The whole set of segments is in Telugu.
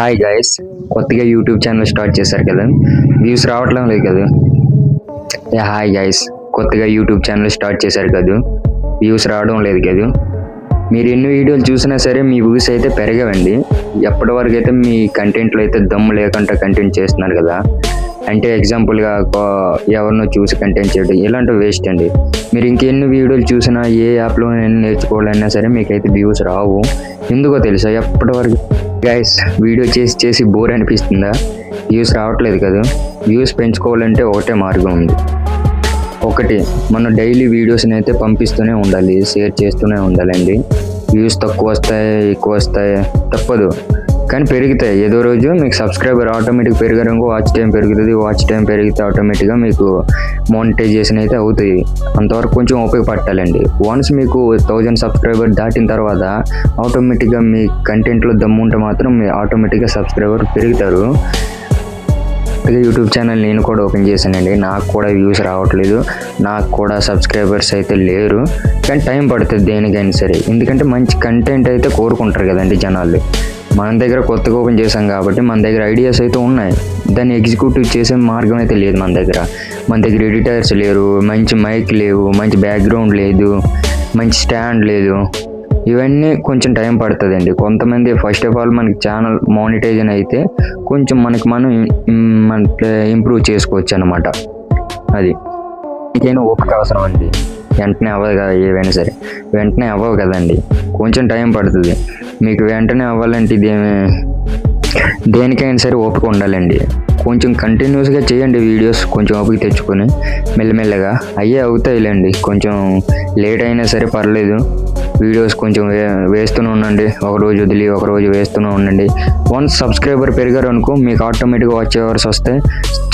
హాయ్ గైస్ కొత్తగా యూట్యూబ్ ఛానల్ స్టార్ట్ చేశారు కదా. వ్యూస్ రావట్లం లేదు కదా. హాయ్ గైస్ కొత్తగా యూట్యూబ్ ఛానల్ స్టార్ట్ చేశారు కదా. వ్యూస్ రావడం లేదు కదా. మీరు ఎన్ని వీడియోలు చూసినా సరే మీ వ్యూస్ అయితే పెరగవండి. ఎప్పటి వరకు అయితే మీ కంటెంట్లో అయితే దమ్ము లేకుండా కంటెంట్ చేస్తున్నారు కదా. అంటే ఎగ్జాంపుల్గా ఎవరినో చూసి కంటెంట్ చేయడం ఇలాంటివి వేస్ట్ అండి. మీరు ఇంకెన్ని వీడియోలు చూసినా ఏ యాప్లో నేర్చుకోవాలన్నా సరే మీకైతే వ్యూస్ రావు. ఎందుకో తెలుసా ఎప్పటి వరకు గైస్ వీడియో చేసి చేసి బోర్ అనిపిస్తుందా? వ్యూస్ రావట్లేదు కదా. వ్యూస్ పెంచుకోవాలంటే ఒకటే మార్గం ఉంది. ఒకటి మనం డైలీ వీడియోస్ని అయితే పంపిస్తూనే ఉండాలి షేర్ చేస్తూనే ఉండాలండి. వ్యూస్ తక్కువ వస్తాయి ఎక్కువ వస్తాయి? తప్పదు. కానీ పెరుగుతాయి. ఏదో రోజు మీకు సబ్స్క్రైబర్ ఆటోమేటిక్ పెరిగారు వాచ్ టైం పెరుగుతుంది. వాచ్ టైం పెరిగితే ఆటోమేటిక్గా మీకు మోనిటైజేషన్ అయితే అవుతుంది అంతవరకు కొంచెం ఓపిక పట్టాలండి వన్స్ మీకు థౌజండ్ సబ్స్క్రైబర్ దాటిన తర్వాత ఆటోమేటిక్గా మీ కంటెంట్లో దమ్ము ఉంటే మాత్రం మీ ఆటోమేటిక్గా సబ్స్క్రైబర్ పెరుగుతారు. అలాగే యూట్యూబ్ ఛానల్ నేను కూడా ఓపెన్ చేశానండి. నాకు కూడా వ్యూస్ రావట్లేదు. నాకు కూడా సబ్స్క్రైబర్స్ అయితే లేరు. కానీ టైం పడుతుంది దేనికైనా సరే. ఎందుకంటే మంచి కంటెంట్ అయితే కోరుకుంటారు కదండి జనాలు. మన దగ్గర కొత్తగా ఓపెన్ చేసాం కాబట్టి మన దగ్గర ఐడియాస్ అయితే ఉన్నాయి. దాన్ని ఎగ్జిక్యూటివ్ చేసే మార్గం అయితే లేదు మన దగ్గర. మన దగ్గర ఎడిటర్స్ లేరు మంచి మైక్ లేవు మంచి బ్యాక్గ్రౌండ్ లేదు మంచి స్టాండ్ లేదు. ఇవన్నీ కొంచెం టైం పడుతుందండి. కొంతమంది ఫస్ట్ ఆఫ్ ఆల్ మనకి ఛానల్ మానిటైజన్ అయితే కొంచెం మనకి మనం మన ఇంప్రూవ్ చేసుకోవచ్చు అనమాట అది. ఇంకైనా ఓపిక అవసరం అండి. వెంటనే అవ్వదు కదా ఏవైనా సరే. వెంటనే అవ్వవు కదండి. కొంచెం టైం పడుతుంది. మీకు వెంటనే అవ్వాలంటే ఇది దేనికైనా సరే ఓపిక ఉండాలండి. కొంచెం కంటిన్యూస్గా చేయండి వీడియోస్ కొంచెం ఓపిక తెచ్చుకొని మెల్లమెల్లగా. అయ్యే అవుతాయిలేండి. కొంచెం లేట్ అయినా సరే పర్లేదు. వీడియోస్ కొంచెం వే వేస్తూనే ఉండండి. ఒక రోజు వదిలి ఒకరోజు వేస్తూనే ఉండండి. వన్స్ సబ్స్క్రైబర్ పెరిగారు అనుకో మీకు ఆటోమేటిక్గా వాచ్ అవర్స్ వస్తే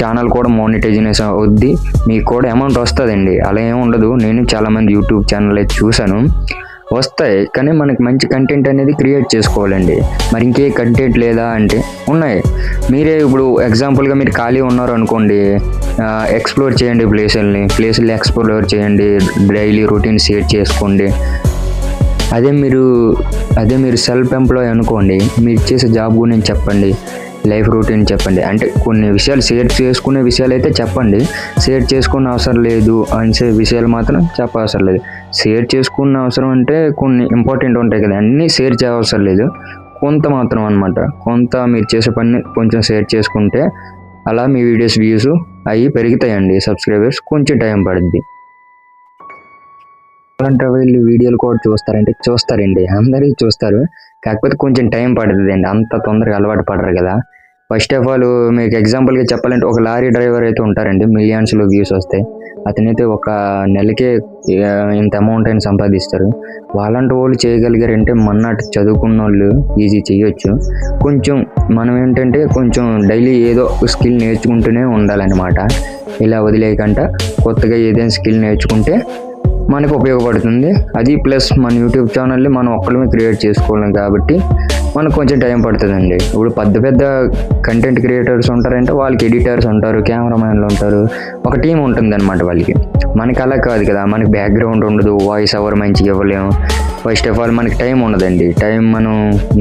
ఛానల్ కూడా మోనిటైజేషన్ అవుద్ది మీకు కూడా అమౌంట్ వస్తుందండి. అలా ఏమి ఉండదు. నేను చాలామంది యూట్యూబ్ ఛానల్ అయితే చూశాను. వస్తాయి కానీ మనకి మంచి కంటెంట్ అనేది క్రియేట్ చేసుకోవాలండి. మరి ఇంకే కంటెంట్ లేదా అంటే ఉన్నాయి. మీరే ఇప్పుడు ఎగ్జాంపుల్గా మీరు ఖాళీ ఉన్నారు అనుకోండి ఎక్స్ప్లోర్ చేయండి ప్లేసుల్ని ప్లేసుల్ని ఎక్స్ప్లోర్ చేయండి. డైలీ రొటీన్ షేర్ చేసుకోండి. అదే మీరు అదే మీరు సెల్ఫ్ ఎంప్లాయ్ అనుకోండి మీరు చేసే జాబ్ గురించి చెప్పండి లైఫ్ రొటీన్ చెప్పండి. అంటే కొన్ని విషయాలు షేర్ చేసుకునే విషయాలు అయితే చెప్పండి. షేర్ చేసుకున్న అవసరం లేదు అనే విషయాలు మాత్రం చెప్పవసరం లేదు. షేర్ చేసుకున్న అవసరం అంటే కొన్ని ఇంపార్టెంట్ ఉంటాయి కదా అన్నీ షేర్ చేయవసరం లేదు. కొంత మాత్రం అనమాట కొంత మీరు చేసే పని కొంచెం షేర్ చేసుకుంటే అలా మీ వీడియోస్ వ్యూస్ అవి పెరుగుతాయండి. సబ్స్క్రైబర్స్ కొంచెం టైం పడుద్ది. అలాంటి వీళ్ళు వీడియోలు కూడా చూస్తారంటే చూస్తారండి. అందరికీ చూస్తారు. కాకపోతే కొంచెం టైం పడుతుంది అండి అంత తొందరగా అలవాటు పడరు కదా. ఫస్ట్ ఆఫ్ ఆల్ మీకు ఎగ్జాంపుల్గా చెప్పాలంటే ఒక లారీ డ్రైవర్ అయితే ఉంటారండి. మిలియన్స్లో వ్యూస్ వస్తాయి. అతనైతే ఒక నెలకే ఇంత అమౌంట్ అయినా సంపాదిస్తారు. వాళ్ళంటి వాళ్ళు చేయగలిగారంటే మన్నాటి చదువుకున్న వాళ్ళు ఈజీ చేయొచ్చు. కొంచెం మనం ఏంటంటే కొంచెం డైలీ ఏదో స్కిల్ నేర్చుకుంటూనే ఉండాలన్నమాట. ఇలా వదిలేయకుండా కొత్తగా ఏదైనా స్కిల్ నేర్చుకుంటే మనకు ఉపయోగపడుతుంది. అది ప్లస్ మన యూట్యూబ్ ఛానల్ని మనం ఒక్కడమే క్రియేట్ చేసుకోలేం కాబట్టి మనకు కొంచెం టైం పడుతుందండి. ఇప్పుడు పెద్ద పెద్ద కంటెంట్ క్రియేటర్స్ ఉంటారంటే వాళ్ళకి ఎడిటర్స్ ఉంటారు కెమెరామ్యాన్లు ఉంటారు. ఒక టీం ఉంటుంది అనమాట వాళ్ళకి. మనకి అలా కాదు కదా. మనకి బ్యాక్గ్రౌండ్ ఉండదు వాయిస్ ఎవరు మంచిగా ఇవ్వలేము. ఫస్ట్ ఆఫ్ ఆల్ మనకి టైం ఉండదండి. టైం మనం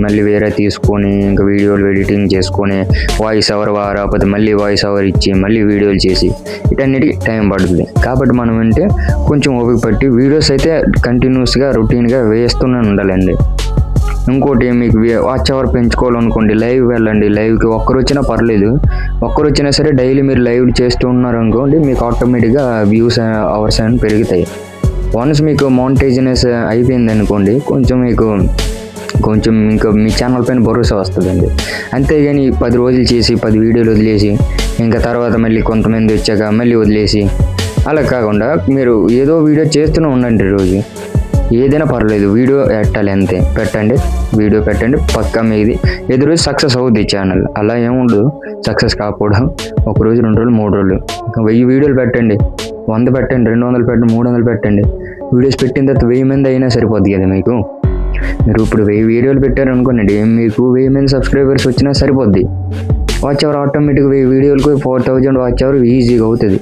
మళ్ళీ వేరే తీసుకొని ఇంకా వీడియోలు ఎడిటింగ్ చేసుకొని వాయిస్ అవర్ రాకపోతే మళ్ళీ వాయిస్ అవర్ ఇచ్చి మళ్ళీ వీడియోలు చేసి ఇటన్నిటికి టైం పడుతుంది. కాబట్టి మనం అంటే కొంచెం ఓపిక పట్టి వీడియోస్ అయితే కంటిన్యూస్గా రొటీన్గా వేస్తూనే ఉండాలండి. ఇంకోటి మీకు వాచ్ అవర్ పెంచుకోవాలనుకోండి లైవ్ వెళ్ళండి. లైవ్కి ఒక్కరు వచ్చినా పర్లేదు. ఒక్కరు వచ్చినా సరే డైలీ మీరు లైవ్ చేస్తూ ఉన్నారు అనుకోండి మీకు ఆటోమేటిక్గా వ్యూస్ అవర్స్ అని పెరుగుతాయి. వన్స్ మీకు మౌంటైజినెస్ అయిపోయింది అనుకోండి కొంచెం మీకు కొంచెం ఇంకా మీ ఛానల్ పైన భరోసా వస్తుందండి. అంతేగాని పది రోజులు చేసి పది వీడియోలు వదిలేసి ఇంకా తర్వాత మళ్ళీ కొంతమంది వచ్చాక మళ్ళీ వదిలేసి అలా కాకుండా మీరు ఏదో వీడియో చేస్తూనే ఉండండి రోజు. ఏదైనా పర్లేదు వీడియో పెట్టాలి అంతే. పెట్టండి వీడియో పెట్టండి పక్కా మీది. ఎదురు సక్సెస్ అవుద్ది ఛానల్ అలా ఏముండదు సక్సెస్ కాకపోవడం ఒక రోజు రెండు రోజులు మూడు రోజులు. ఇంకా వెయ్యి వీడియోలు పెట్టండి. వంద పెట్టండి రెండు వందలు పెట్టండి మూడు వందలు పెట్టండి. వీడియోస్ పెట్టిన తర్వాత వెయ్యి మంది అయినా సరిపోద్ది కదా మీకు? మీరు ఇప్పుడు వెయ్యి వీడియోలు పెట్టారు అనుకోండి మీకు వెయ్యి మంది సబ్స్క్రైబర్స్ వచ్చినా సరిపోద్ది. వాచ్ అవర్ ఆటోమేటిక్గా వెయ్యి వీడియోలకు ఫోర్ థౌజండ్ వాచ్ అవర్ ఈజీగా అవుతుంది.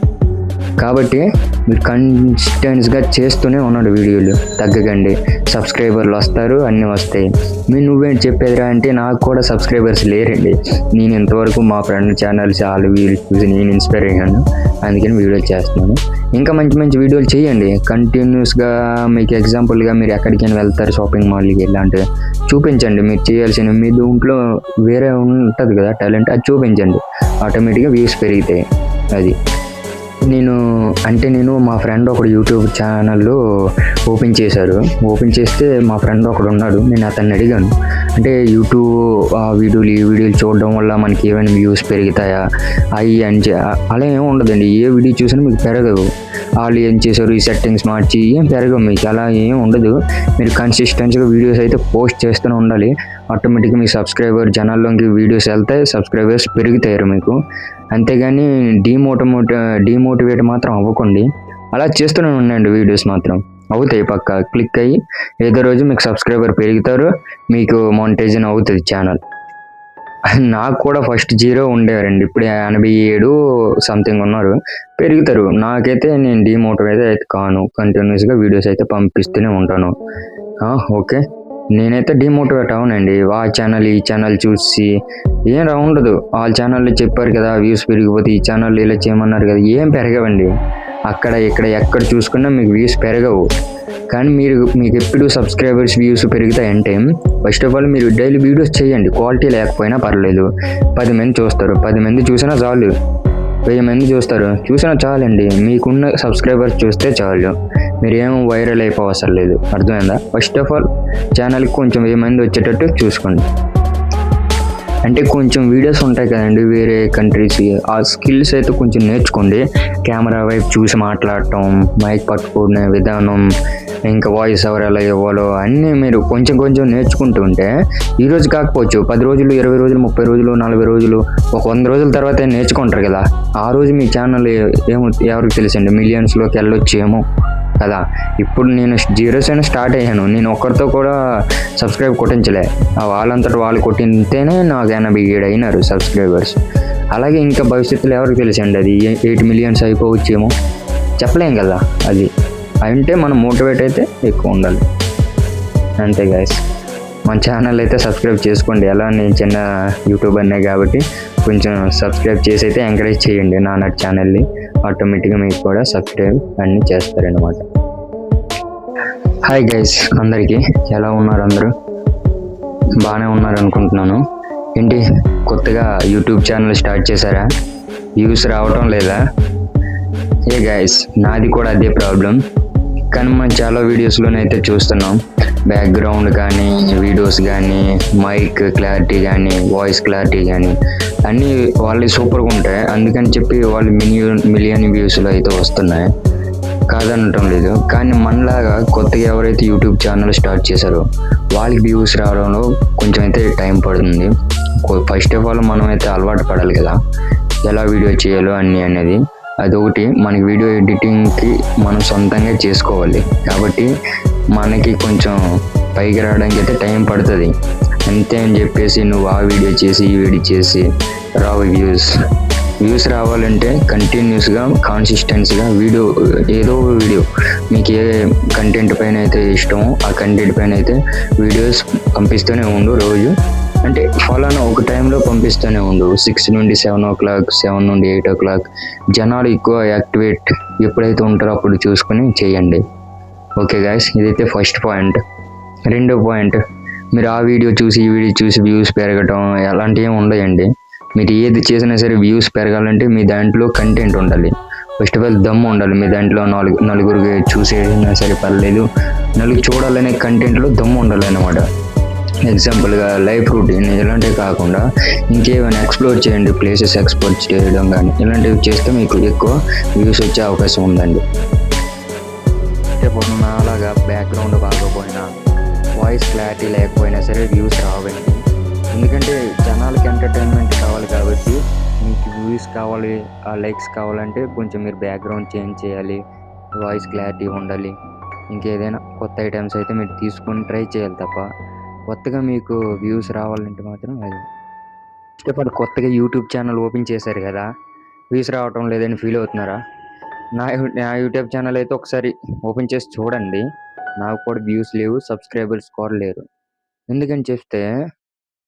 కాబట్టి మీరు కన్సిస్టెన్స్గా చేస్తూనే ఉన్నాడు వీడియోలు. తగ్గకండి. సబ్స్క్రైబర్లు వస్తారు అన్నీ వస్తాయి. మీరు నువ్వేం చెప్పేదిరా అంటే నాకు కూడా సబ్స్క్రైబర్స్ లేరండి. నేను ఇంతవరకు మా ఫ్రెండ్ ఛానల్స్ వాళ్ళు వీళ్ళు చూసి నేను ఇన్స్పైర్ అయ్యాను. అందుకని వీడియోలు చేస్తున్నాను. ఇంకా మంచి మంచి వీడియోలు చేయండి. కంటిన్యూస్గా మీకు ఎగ్జాంపుల్గా మీరు ఎక్కడికైనా వెళ్తారు షాపింగ్ మాల్కి ఇలాంటివి చూపించండి. మీరు చేయాల్సిన మీ దాంట్లో వేరే ఉంటుంది కదా టాలెంట్ అది చూపించండి. ఆటోమేటిక్గా వ్యూస్ పెరుగుతాయి అది. నేను అంటే నేను మా ఫ్రెండ్ ఒకడు యూట్యూబ్ ఛానల్లో ఓపెన్ చేశారు. ఓపెన్ చేస్తే మా ఫ్రెండ్ ఒకడు ఉన్నాడు నేను అతన్ని అడిగాను. అంటే యూట్యూబ్ ఆ వీడియోలు ఈ వీడియోలు చూడడం వల్ల మనకి ఏమైనా వ్యూస్ పెరుగుతాయా? అవి అని అలా ఏమి ఉండదండి. ఏ వీడియో చూసినా మీకు పెరగదు. వాళ్ళు ఏం చేశారు ఈ సెట్టింగ్స్ మార్చి ఏం పెరగవు మీకు. అలా ఏం ఉండదు. మీరు కన్సిస్టెన్సీగా వీడియోస్ అయితే పోస్ట్ చేస్తూనే ఉండాలి. ఆటోమేటిక్గా మీ సబ్స్క్రైబర్ జనాల్లోకి వీడియోస్ వెళ్తాయి సబ్స్క్రైబర్స్ పెరుగుతారు మీకు. అంతేగాని డిమోటిమోట్ డిమోటివేట్ మాత్రం అవ్వకండి. అలా చేస్తూనే ఉండండి వీడియోస్ మాత్రం. అవుతాయి పక్క క్లిక్ అయ్యి ఏదో రోజు మీకు సబ్స్క్రైబర్ పెరుగుతారు మీకు మోనిటైజన్ అవుతుంది ఛానల్ నాకు కూడా ఫస్ట్ జీరో ఉండేవారండి ఇప్పుడు ఎనభై ఏడు సంథింగ్ ఉన్నారు. పెరుగుతారు. నాకైతే నేను డిమోటివేట్ అయితే కాను కంటిన్యూస్గా వీడియోస్ అయితే పంపిస్తూనే ఉంటాను. ఓకే నేనైతే డిమోటివేట్ అవునండి. ఆ ఛానల్ ఈ ఛానల్ చూసి ఏం రా ఉండదు. వాళ్ళ ఛానల్లో చెప్పారు కదా వ్యూస్ పెరిగిపోతే ఈ ఛానల్ ఇలా చేయమన్నారు కదా ఏం పెరగవండి. అక్కడ ఇక్కడ ఎక్కడ చూసుకున్నా మీకు వ్యూస్ పెరగవు. కానీ మీరు మీకు ఎప్పుడు సబ్స్క్రైబర్స్ వ్యూస్ పెరుగుతాయంటే ఫస్ట్ ఆఫ్ ఆల్ మీరు డైలీ వీడియోస్ చేయండి. క్వాలిటీ లేకపోయినా పర్లేదు. పది మంది చూస్తారు. పది మంది చూసినా చాలు. వెయ్యి మంది చూస్తారు. చూసినా చాలండి. మీకున్న సబ్స్క్రైబర్స్ చూస్తే చాలు. మీరు ఏం వైరల్ అయిపోవసరం లేదు. అర్థమైందా? ఫస్ట్ ఆఫ్ ఆల్ ఛానల్కి కొంచెం వెయ్యి మంది వచ్చేటట్టు చూసుకోండి. అంటే కొంచెం వీడియోస్ ఉంటాయి కదండి వేరే కంట్రీస్ ఆ స్కిల్స్ అయితే కొంచెం నేర్చుకోండి. కెమెరా వైపు చూసి మాట్లాడటం మైక్ పట్టుకునే విధానం ఇంకా వాయిస్ ఎవరు ఎలా ఇవ్వాలో అన్నీ మీరు కొంచెం కొంచెం నేర్చుకుంటూ ఉంటే ఈరోజు కాకపోవచ్చు. పది రోజులు ఇరవై రోజులు ముప్పై రోజులు నలభై రోజులు ఒక వంద రోజుల తర్వాత నేర్చుకుంటారు కదా. ఆ రోజు మీ ఛానల్ ఏమో ఎవరికి తెలుసండి? మిలియన్స్లోకి వెళ్ళొచ్చేమో. కదా ఇప్పుడు నేను జీరోస్ అయినా స్టార్ట్ అయ్యాను. నేను ఒక్కరితో కూడా సబ్స్క్రైబ్ కొట్టించలే. ఆ వాళ్ళంతట వాళ్ళు కొట్టితేనే నాకు ఎనభై ఏడు అయినారు సబ్స్క్రైబర్స్. అలాగే ఇంకా భవిష్యత్తులో ఎవరికి తెలుసండి అది? ఎయిట్ మిలియన్స్ అయిపోవచ్చేమో? చెప్పలేం కదా అది. అంటే మనం మోటివేట్ అయితే ఎక్కువ ఉండాలి. అంతే గాయస్ మన ఛానల్ అయితే సబ్స్క్రైబ్ చేసుకోండి. ఎలా నేను చిన్న యూట్యూబర్నే కాబట్టి కొంచెం సబ్స్క్రైబ్ చేసి అయితే ఎంకరేజ్ చేయండి నా. నట్ ఛానల్ని ఆటోమేటిక్గా మీకు కూడా సబ్స్క్రైబ్ అన్నీ చేస్తారనమాట హాయ్ గైస్ అందరికీ ఎలా ఉన్నారు అందరూ? బాగానే ఉన్నారు అనుకుంటున్నాను. ఏంటి కొత్తగా యూట్యూబ్ ఛానల్ స్టార్ట్ చేశారా? వ్యూస్ రావటం లేదా? ఏ గైస్ నాది కూడా అదే ప్రాబ్లం కానీ మనం చాలా వీడియోస్లోనైతే చూస్తున్నాం. బ్యాక్గ్రౌండ్ కానీ వీడియోస్ కానీ మైక్ క్లారిటీ కానీ వాయిస్ క్లారిటీ కానీ అన్నీ వాళ్ళు సూపర్గా ఉంటాయి. అందుకని చెప్పి వాళ్ళు మిలియన్ మిలియన్ వ్యూస్లో అయితే వస్తున్నాయి. కాదనటం లేదు. కానీ మనలాగా కొత్తగా ఎవరైతే యూట్యూబ్ ఛానల్ స్టార్ట్ చేశారో వాళ్ళకి వ్యూస్ రావడంలో కొంచెం అయితే టైం పడుతుంది. ఫస్ట్ ఆఫ్ ఆల్ మనం అయితే అలవాటు పడాలి కదా. ఎలా వీడియో చేయాలో అన్నీ అనేది. అదొకటి. మనకి వీడియో ఎడిటింగ్కి మనం సొంతంగా చేసుకోవాలి. కాబట్టి మనకి కొంచెం పైకి రావడానికి అయితే టైం పడుతుంది. అంతే అని చెప్పేసి నువ్వు ఆ వీడియో చేసి ఈ వీడియో చేసి రావు వ్యూస్. వ్యూస్ రావాలంటే కంటిన్యూస్గా కాన్సిస్టెన్సీగా వీడియో ఏదో ఒక వీడియో. మీకు ఏ కంటెంట్ పైన అయితే ఇష్టమో ఆ కంటెంట్ పైన అయితే వీడియోస్ పంపిస్తూనే ఉండు రోజు. అంటే ఫలానా ఒక టైంలో పంపిస్తూనే ఉండు. సిక్స్ నుండి సెవెన్ ఓ క్లాక్ సెవెన్ నుండి ఎయిట్ ఓ క్లాక్ జనాలు ఎక్కువ యాక్టివేట్ ఎప్పుడైతే ఉంటారో అప్పుడు చూసుకొని చేయండి. ఓకే గాయస్ ఇదైతే ఫస్ట్ పాయింట్ రెండో పాయింట్ మీరు ఆ వీడియో చూసి ఈ వీడియో చూసి వ్యూస్ పెరగటం అలాంటివి ఏమి ఉండయండి. మీరు ఏది చేసినా సరే వ్యూస్ పెరగాలంటే మీ దాంట్లో కంటెంట్ ఉండాలి. ఫస్ట్ ఆఫ్ ఆల్ దమ్ము ఉండాలి. మీ దాంట్లో నాలుగు నలుగురికి చూసేసినా సరే పర్లేదు. నలుగురు చూడాలనే కంటెంట్లో దమ్ము ఉండాలి అనమాట ఎగ్జాంపుల్గా లైఫ్ రూటీన్ ఇలాంటివి కాకుండా ఇంకేమైనా ఎక్స్ప్లోర్ చేయండి. ప్లేసెస్ ఎక్స్ప్లోర్ చేయడం కానీ ఇలాంటివి చేస్తే మీకు ఎక్కువ వ్యూస్ వచ్చే అవకాశం ఉందండి. ఇప్పుడు నాలాగా బ్యాక్గ్రౌండ్ బాగోపోయినా వాయిస్ క్లారిటీ లేకపోయినా సరే వ్యూస్ రావండి. ఎందుకంటే జనాలకి ఎంటర్టైన్మెంట్ కావాలి కాబట్టి మీకు వ్యూస్ కావాలి ఆ లైక్స్ కావాలంటే కొంచెం మీరు బ్యాక్గ్రౌండ్ చేంజ్ చేయాలి వాయిస్ క్లారిటీ ఉండాలి. ఇంకేదైనా కొత్త ఐటమ్స్ అయితే మీరు తీసుకొని ట్రై చేయాలి తప్ప కొత్తగా మీకు వ్యూస్ రావాలంటే మాత్రం అది. ఇప్పుడు కొత్తగా యూట్యూబ్ ఛానల్ ఓపెన్ చేశారు కదా వ్యూస్ రావటం లేదని ఫీల్ అవుతున్నారా? నా నా యూట్యూబ్ ఛానల్ అయితే ఒకసారి ఓపెన్ చేసి చూడండి. నాకు కూడా వ్యూస్ లేవు సబ్స్క్రైబర్స్ కూడా లేరు. ఎందుకని చెప్తే